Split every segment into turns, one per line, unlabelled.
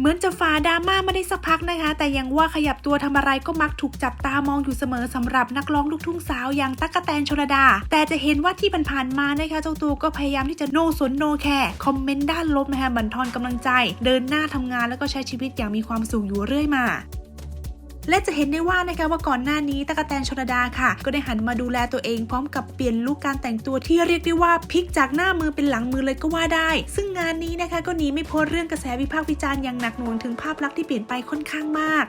เหมือนจะฝ่าดราม่ามาได้สักพักนะคะ แต่ยังว่าขยับตัวทำอะไรก็มักถูกจับตามองอยู่เสมอสำหรับนักร้องลูกทุ่งสาวอย่างตั๊กแตนชลดา แต่จะเห็นว่าที่ผ่านๆมานะคะเจ้าตัวก็พยายามที่จะโนสนโนแคร์คอมเมนต์ด้านลบนะคะบั่นทอนกำลังใจ เดินหน้าทำงานแล้วก็ใช้ชีวิตอย่างมีความสุขอยู่เรื่อยมา และจะเห็นได้ว่านะคะว่าก่อนหน้านี้ตะกแตนชนดาค่ะ ก็ได้หันมาดูแลตัวเองพร้อมกับเปลี่ยนลุคการแต่งตัวที่เรียกได้ว่าพลิกจากหน้ามือเป็นหลังมือเลยก็ว่าได้ ซึ่งงานนี้นะคะก็หนีไม่พ้นเรื่องกระแสวิพากษ์วิจารณ์อย่างหนักหน่วงถึงภาพลักษณ์ที่เปลี่ยนไปค่อนข้างมาก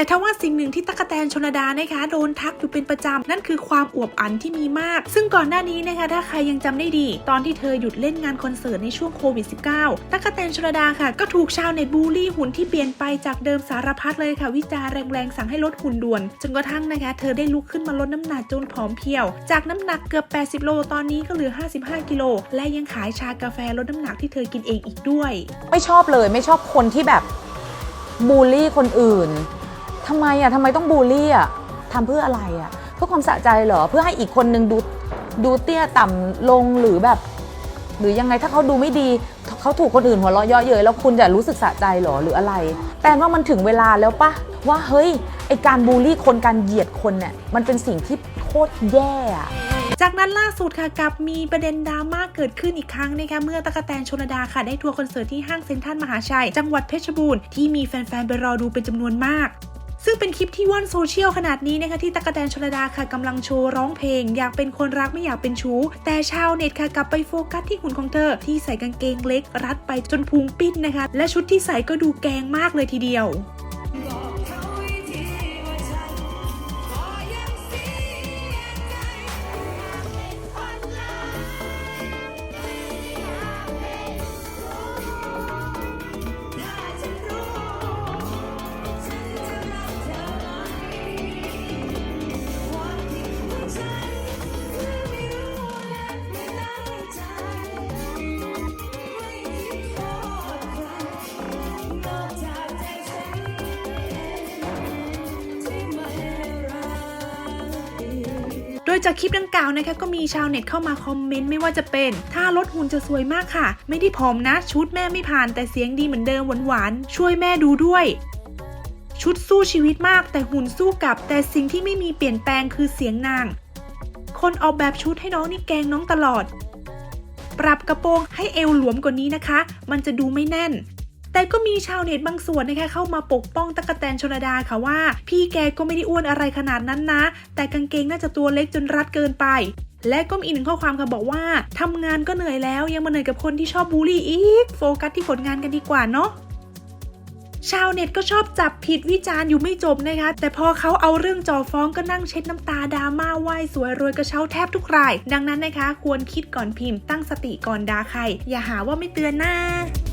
แต่ถ้าว่าสิ่งหนึ่งที่ตะกกแตนชลดานะคะโดนทักอยู่เป็นประจำนั่นคือความอวบอันที่มีมาก ซึ่งก่อนหน้านี้นะคะถ้าใครยังจำได้ดี ตอนที่เธอหยุดเล่นงานคอนเสิร์ตในช่วงโควิด -19 ตะกกแตนชลดาค่ะ ก็ถูกชาวเน็ตบูลลี่หุ่นที่เปลี่ยนไปจากเดิมสารพัดเลยค่ะ วิจารแรงๆ สั่งให้ลดหุ่นด่วน จนกระทั่งนะคะ เธอได้ลุกขึ้นมาลดน้ำหนักจนผอมเพรียว จากน้ำหนักเกือบ 80 โล ตอนนี้ก็เหลือ 55 กิโล และยังขายชากาแฟลดน้ำหนักที่เธอกินเองอีกด้วย
ไม่ชอบเลยไม่ชอบคนที่แบบบูลลี่คนอื่น ทำไมอะทำไมต้องบูลลี่อะทำเพื่ออะไรอะเพื่อความสะใจเหรอเพื่อให้อีกคนนึงดูดูเตี้ยต่ำลงหรือแบบ หรือยังไงถ้าเขาดูไม่ดีเขาถูกคนอื่นหัวเราะเยาะเย้ยแล้วคุณจะรู้สึกสะใจเหรอหรืออะไร แต่ว่ามันถึงเวลาแล้วปะว่าเฮ้ยไอการบูลลี่คนการเหยียดคนเนี่ยมันเป็นสิ่งที่โคตรแย่อะ
จากนั้นล่าสุดค่ะกับมีประเด็นดราม่าเกิดขึ้นอีกครั้งนะคะเมื่อตะกะแตนชลดาค่ะได้ทัวร์คอนเสิร์ตที่ห้างเซ็นทรัลมหาชัย จังหวัดเพชรบูรณ์ที่มีแฟนๆไปรอดูเป็นจำนวนมาก ซึ่งเป็นคลิปที่ว่อนโซเชียลขนาดนี้นะคะที่ตะกะแตนชลดาค่ะกำลังโชว์ร้องเพลง อยากเป็นคนรักไม่อยากเป็นชู้ แต่ชาวเน็ตค่ะกลับไปโฟกัสที่หุ่นของเธอ ที่ใส่กางเกงเล็ก รัดไปจนพุงปิ้นนะคะ และชุดที่ใส่ก็ดูแกงมากเลยทีเดียว ดยจากคลิปดังกล่าวนะคะก็มีชาวเน็ตเข้ามาคอมเมนต์ไม่ว่าจะเป็น ถ้าลดหุ่นจะสวยมากค่ะ ไม่ได้ผอมนะ ชุดแม่ไม่ผ่านแต่เสียงดีเหมือนเดิมหวานๆช่วยแม่ดูด้วยชุดสู้ชีวิตมากแต่หุ่นสู้กับ แต่สิ่งที่ไม่มีเปลี่ยนแปลงคือเสียงนาง คนออกแบบชุดให้น้องนี่แกงน้องตลอด ปรับกระโปรงให้เอวหลวมกว่านี้นะคะ มันจะดูไม่แน่น แต่ก็มีชาวเน็ตบางส่วนนะคะเข้ามาปกป้องตะกะแตนชลดาค่ะว่า พี่แกก็ไม่ได้อ้วนอะไรขนาดนั้นนะ แต่กางเกงน่าจะตัวเล็กจนรัดเกินไป และก็มีอีกหนึ่งข้อความค่ะบอกว่าทำงานก็เหนื่อยแล้วยังมาเหนื่อยกับคนที่ชอบบูลลี่อีก โฟกัสที่ผลงานกันดีกว่าเนาะชาวเน็ตก็ชอบจับผิดวิจารณ์อยู่ไม่จบนะคะ แต่พอเขาเอาเรื่องจ่อฟ้องก็นั่งเช็ดน้ำตาดราม่าไหว้สวยรวยกระเช้าแทบทุกราย ดังนั้นนะคะ ควรคิดก่อนพิมพ์ตั้งสติก่อนด่าใคร อย่าหาว่าไม่เตือนนะ